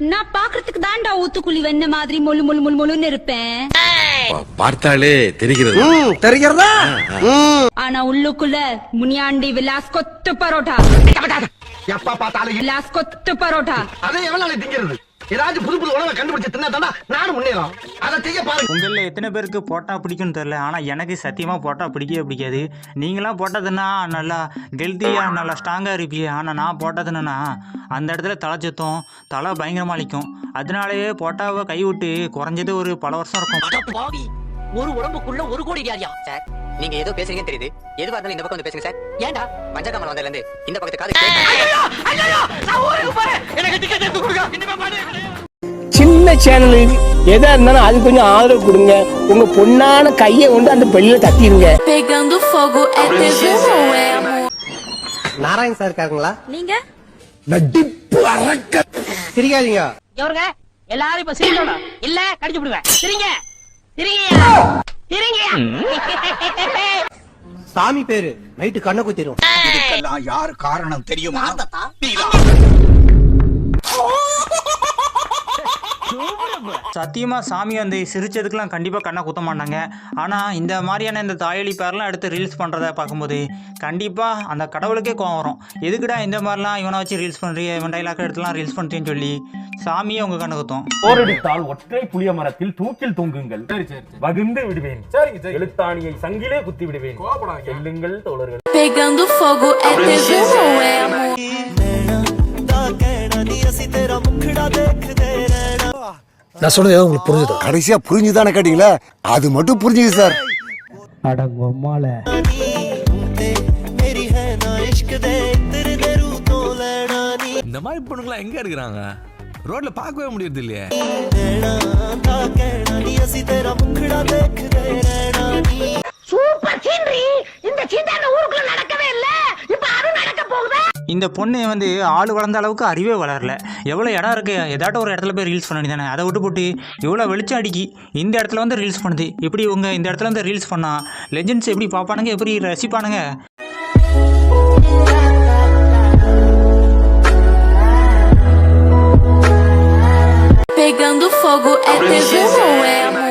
நான் பாக்குறதுக்கு தான்டா ஊத்துக்குழி வெண்ண மாதிரி மொழு மொழு மொழு மொழுன்னு இருப்பேன். பார்த்தாலே தெரிகிறது. ம் தெரிகிறதா? ம். ஆனா உள்ளுக்குள்ள முனியாண்டி விலாஸ் கொத்து பரோட்டா. எப்ப பார்த்தாலும். விலாஸ் கொத்து பரோட்டா. அதை எவ்வளவு திங்கிறது? ஏதாச்சும் புது புது உணவை கண்டுபிடிச்சு தின்னா தானே நானும் முன்னேறும். அதை செய்ய பாருங்க. உங்களில் எத்தனை பேருக்கு போட்டா பிடிக்கும்னு தெரில ஆனால் எனக்கு சத்தியமாக போட்டா பிடிக்கவே பிடிக்காது. நீங்களாம் போட்டதுன்னா நல்லா ஹெல்த்தியாக நல்லா ஸ்ட்ராங்காக இருப்பீங்க ஆனால் நான் போட்டதுன்னா அந்த இடத்துல தலை சுத்தம் தலை பயங்கரமாக அளிக்கும் அதனாலேயே போட்டாவை கைவிட்டு குறைஞ்சது ஒரு பல வருஷம் இருக்கும். பாவி ஒரு உடம்புக்குள்ள ஒரு கோடி வியாதியா சார் நீங்க ஏதோ பேசுறீங்கன்னு தெரியுது. எதுவா இருந்தாலும் இந்த பக்கம் வந்து பேசுங்க சார். ஏன்டா பஞ்சகாமல் வந்ததுல இருந்து இந்த பக்கத்து காது சின்ன சேனலு எதா இருந்தாலும் அது கொஞ்சம் ஆதரவு கொடுங்க. உங்க பொண்ணான கையை கொண்டு அந்த பெல்லில தட்டிடுங்க? நாராயண் சார் இருக்காருங்களா? நீங்க? நடிப்பு அறக்க சிரிக்காதீங்க. இவருங்க எல்லாரும் இப்ப சிரிக்கணும் இல்ல கடிச்சு விடுவேன். சிரிங்க. சிரிங்க. சிரிங்க. சாமி பேரு. நைட்டு கண்ணை குத்திரும். சத்தியமாக சாமி வந்து சிரிச்சதுக்கெலாம் கண்டிப்பாக கண்ணை குத்த மாட்டாங்க. ஆனால் இந்த மாதிரியான இந்த தாயலி பேர்லாம் எடுத்து ரீல்ஸ் பண்ணுறத பார்க்கும்போது கண்டிப்பாக அந்த கடவுளுக்கே கோவம் வரும். எதுக்குடா இந்த மாதிரிலாம் இவனை வச்சு ரீல்ஸ் பண்ணுறீங்க இவன் டைலாக் எடுத்துலாம் ரீல்ஸ் பண்ணுறேன்னு சொல்லி சாமியே உங்கள் கண்ணை குத்தும். போரடித்தால் ஒற்றை புளிய மரத்தில் தூக்கில் தொங்குங்கள். வகுந்து விடுவேன். எழுத்தாணியை சங்கிலே குத்தி விடுவேன். செல்லுங்கள் தோழர்கள். Pegando fogo é TV ou é amor? நான் சொன்னது ஏதோ உங்களுக்கு புரிஞ்சுதா? கடைசியா புரிஞ்சுதானே கேட்டீங்களா? அது மட்டும் புரிஞ்சுது சார். இந்த மாதிரி பொண்ணுங்களா எங்க இருக்கிறாங்க ரோட்ல பார்க்கவே முடியறது இல்லையே சூப்பர் சீனரி இந்த சீந்தாண்ட ஊருக்குள்ள நடக்கவே இல்ல. இப்ப அது நடக்க போகுது? இந்த பொண்ணு வந்து ஆள் வளர்ந்த அளவுக்கு அறிவே வளரல. எவ்வளோ இடம் இருக்கு? ஏதாட்டும் ஒரு இடத்துல போய் ரீல்ஸ் பண்ண வேண்டியதானே அதை விட்டு போட்டு இவ்வளோ வெளிச்சம் அடிக்கி இந்த இடத்துல வந்து ரீல்ஸ் பண்ணுது. இப்படி உங்க இந்த இடத்துல வந்து ரீல்ஸ் பண்ணா லெஜெண்ட்ஸ் எப்படி பார்ப்பானுங்க? எப்படி ரசிப்பானுங்க? Pegando fogo é TV ou é amor?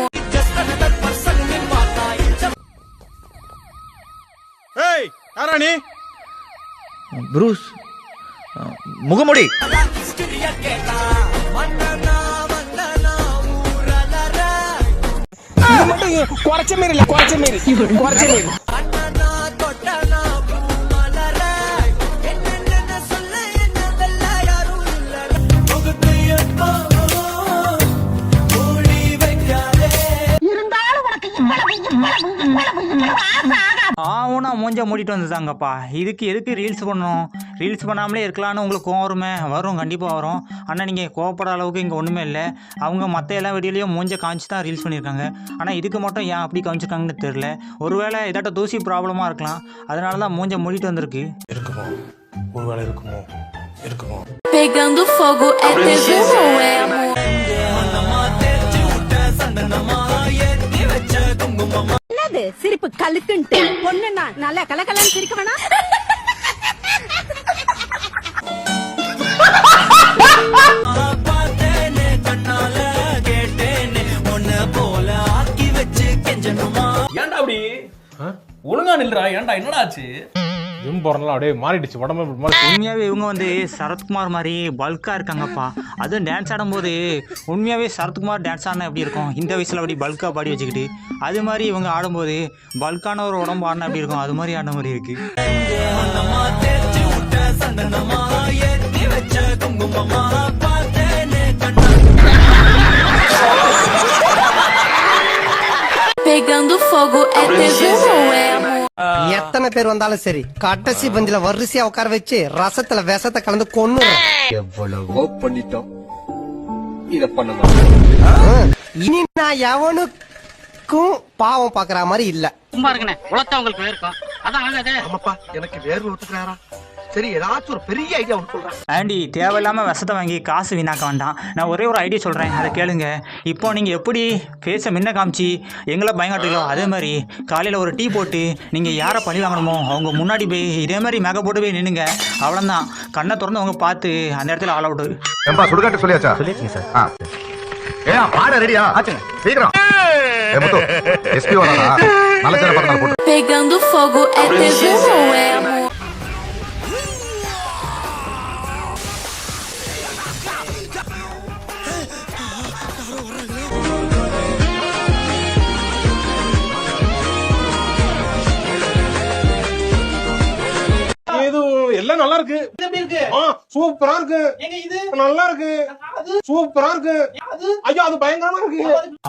Bruce முகமுடி குறைச்ச மாரி இல்ல குறைச்ச மாரி குறைச்ச மாரி மூஞ்ச மூடிட்டு வந்துதாங்கப்பா இதுக்கு எதுக்கு ரீல்ஸ் பண்ணணும்? ரீல்ஸ் பண்ணாமலே இருக்கலாம்னு உங்களுக்கு கோவம் வருமே? வரும் கண்டிப்பாக வரும். ஆனால் நீங்கள் கோவப்பட அளவுக்கு இங்கே ஒன்றுமே இல்லை. அவங்க மற்ற எல்லா வீடியோலையும் மூஞ்ச காமிச்சு தான் ரீல்ஸ் பண்ணியிருக்காங்க. ஆனால் இதுக்கு மட்டும் ஏன் அப்படி காமிச்சிருக்காங்கன்னு தெரில ஒருவேளை ஏதாட்ட தூசி ப்ராப்ளமாக இருக்கலாம். அதனால தான் மூஞ்ச மூடிட்டு வந்திருக்கு. Pegando fogo é TV ou é சிரிப்பு கலுக்குன்ட்டு. பொண்ணுன்னா நல்லா கலகலன்னு சிரிக்க வேணாம். ஏன்டா அப்படி? ஒழுங்கா நில்றா ஏன்டா என்னடா ஆச்சு? ஜிம் போறனால அப்படியே மாறிடுச்சு. உடம்பு உண்மையாகவே இவங்க வந்து சரத்குமார் மாதிரி பல்காக இருக்காங்கப்பா. அதுவும் டான்ஸ் ஆடும்போது உண்மையாகவே சரத்குமார் டான்ஸ் ஆடினா எப்படி இருக்கும்? இந்த வயசில் அப்படி பல்காக பாடி வச்சுக்கிட்டு அது மாதிரி இவங்க ஆடும்போது பல்கான ஒரு உடம்பு ஆடினா எப்படி இருக்கும்? அது மாதிரி ஆடின மாதிரி இருக்குது Pegando fogo é TV? எத்தனை பேர் வந்தாலும் சரி கடைசி பந்தில வரிசையா உட்கார வச்சு ரசத்துல விஷத்தை கலந்து கொன்னு எவ்வளவோ பண்ணிட்டோம். இத பண்ண இனி நான் எவனுக்கும் பாவம் பாக்குற மாதிரி இல்ல. சும்மா இருக்குண்ணே உலத்த உங்களுக்கு இருக்கும் அதான் எனக்கு வேர்வை ஒத்துக்கிறாரா? சரி ஏதாச்சும் ஒரு பெரிய ஐடியா ஒன்று சொல்றேன். ஆண்டி தேவையில்லாமல் விஷத்தை வாங்கி காசு வீணாக்க வேண்டாம். நான் ஒரே ஒரு ஐடியா சொல்கிறேன் அதை கேளுங்க. இப்போ நீங்கள் எப்படி ஃபேஸை முன்ன காமிச்சு எங்களை பயங்காட்டுங்களோ அதே மாதிரி காலையில் ஒரு டீ போட்டு நீங்கள் யாரை பழி வாங்கணுமோ அவங்க முன்னாடி போய் இதே மாதிரி மேக்கப் போட்டு போய் நின்னுங்க. அவ்வளோதான் கண்ணை திறந்து அவங்க பார்த்து அந்த இடத்துல ஆள் அவுட்டு. ஏம்பா சுடுகாட்டு சொல்லியாச்சா? சொல்லியாச்சுங்க சார். ஏ பாட ரெடியா? ஆச்சுங்க. சீக்கிரம். எஸ்பி வரானா நல்ல சேர படம் போட்டு. Pegando fogo é TV ou é. amor? இருக்கு? ஆ, சூப்பரா இருக்கு. நல்லா இருக்கு சூப்பரா இருக்கு. ஐயோ அது பயங்கரமா இருக்கு.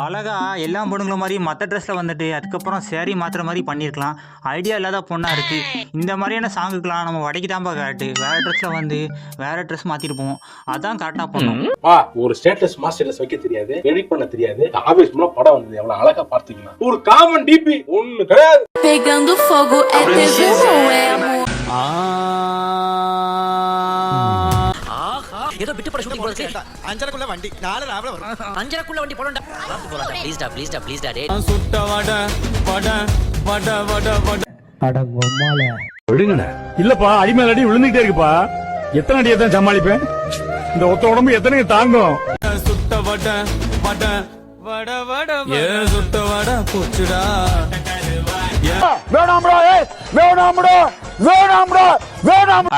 அழகா எல்லா பொண்ணுங்களும் மாதிரி மற்ற ட்ரெஸ்ஸில் வந்துட்டு அதுக்கப்புறம் சேரீ மாற்றுற மாதிரி பண்ணியிருக்கலாம். ஐடியா இல்லாத பொண்ணாக இருக்குது இந்த மாதிரியான சாங்குக்கெலாம் நம்ம வடைக்கு தான்ப்பா கரெக்டு வேறு ட்ரெஸ்ஸில் வந்து வேறு ட்ரெஸ் மாற்றிருப்போம் அதான் கரெக்டாக பண்ணும். வா ஒரு ஸ்டேட்டஸ் ஸ்டேட்டஸ் வைக்க தெரியாது. எடிட் பண்ண தெரியாது. ஆபீஸ் மூலம் படம் வந்தது. எவ்வளவு அழகா பார்த்தீங்கன்னா ஒரு காமன் டிபி ஒண்ணு கிடையாது. Pegando பட ஷூட்டிங் போறது அஞ்சரைக்குள்ள வண்டி. நாலு ராவில வரும். அஞ்சரைக்குள்ள வண்டி போறோம்டா போறோம்டா ப்ளீஸ்டா ப்ளீஸ்டா ப்ளீஸ்டா டே இல்லப்பா அடி மேல அடி விழுந்துகிட்டே இருக்குப்பா. எத்தனை அடியை தான் சமாளிப்பேன்? இந்த ஒத்த உடம்பு எத்தனை தாங்கும்.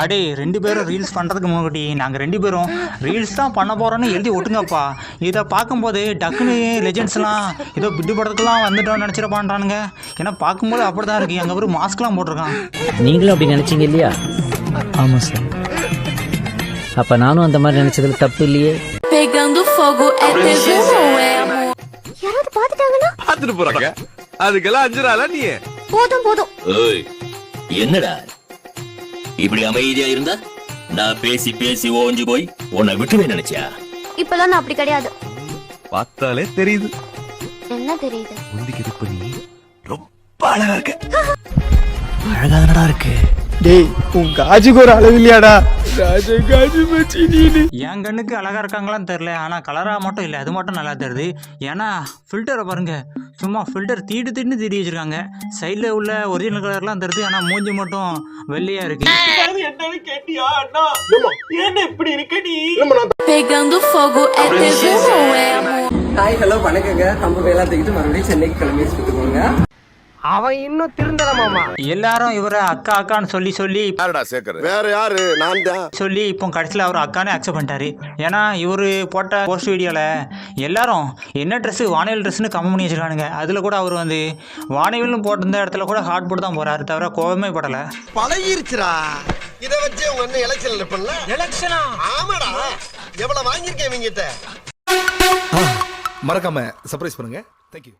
அடே ரெண்டு பேரும் ரீல்ஸ் பண்ணுறதுக்கு முன்னாடி நாங்கள் ரெண்டு பேரும் ரீல்ஸ் தான் பண்ண போகிறோன்னு எழுதி ஒட்டுங்கப்பா இதை பார்க்கும்போது டக்குனு லெஜெண்ட்ஸ்லாம் ஏதோ பிட்டு படத்துக்குலாம் வந்துட்டோம்னு நினச்சிடப்பான்றானுங்க. ஏன்னா பார்க்கும்போது அப்படி தான் இருக்குது அங்கே ஒரு மாஸ்க்லாம் போட்டிருக்கான். நீங்களும் அப்படி நினைச்சீங்க இல்லையா? ஆமா சார் அப்ப நானும் அந்த மாதிரி நினைச்சதுல தப்பு இல்லையே? யாராவது போறாங்க. அதுக்கெல்லாம் அஞ்சுறால நீ? போதும் போதும். என்னடா? இப்படி அமைதியா இருந்தா? நான் பேசி பேசி ஓஞ்சு போய் உன்னை விட்டுவே நினைச்சியா? இப்பெல்லாம் நான் அப்படி கிடையாது. பார்த்தாலே தெரியுது. என்ன தெரியுது? முந்திக்கு இது பண்ணி ரொம்ப அழகா இருக்க. டேய் உன் காஜுக்கு ஒரு அளவு இல்லையாடா? காஜு காஜு மச்சி நீனு என் கண்ணுக்கு அழகாக இருக்காங்களான்னு தெரில ஆனால் கலராக மட்டும் இல்லை அது மட்டும் நல்லா தெரியுது. ஏன்னா ஃபில்டரை பாருங்க. சும்மா ஃபில்டர் தீட்டு தீட்டு தீட்டி வச்சிருக்காங்க. சைடில் உள்ள ஒரிஜினல் கலர்லாம் தெரியுது ஆனால் மூஞ்சி மட்டும் வெள்ளையாக இருக்கு. என்னன்னு கேட்டியா அண்ணா? என்ன இப்படி இருக்க நீ? Pegando fogo é TV ou é amor? Hi hello வணக்கங்க. நம்ம வேலை தூக்கிட்டு மறுபடியும் சென்னைக்கு கிளம்பி சுத்துக்கோங்க அவன் இன்னும் திருந்தல மாமா. எல்லாரும் இவரை அக்கா அக்கான்னு சொல்லி சொல்லி யாருடா சேகர் வேற யாரு? நான் தான் சொல்லி இப்போ கடைசியில் அவர் அக்கானே அக்செப்ட் பண்ணிட்டாரு. ஏன்னா இவர் போட்ட போஸ்ட் வீடியோவில் எல்லாரும் என்ன ட்ரெஸ்ஸு வானவில் ட்ரெஸ்னு கம்மி பண்ணி வச்சிருக்கானுங்க. அதில் கூட அவர் வந்து வானவில்னு போட்டிருந்த இடத்துல கூட ஹாட் போட்டு தான் போகிறாரு தவிர கோவமே படலை. பழகிருச்சுடா. இத வச்சு உங்க அண்ணன் எலெக்ஷன் நிப்பல எலெக்ஷனா ஆமாடா. எவ்வளவு வாங்கியிருக்கேன் இவங்கிட்ட? மறக்காம சர்ப்ரைஸ் பண்ணுங்க. தேங்க்யூ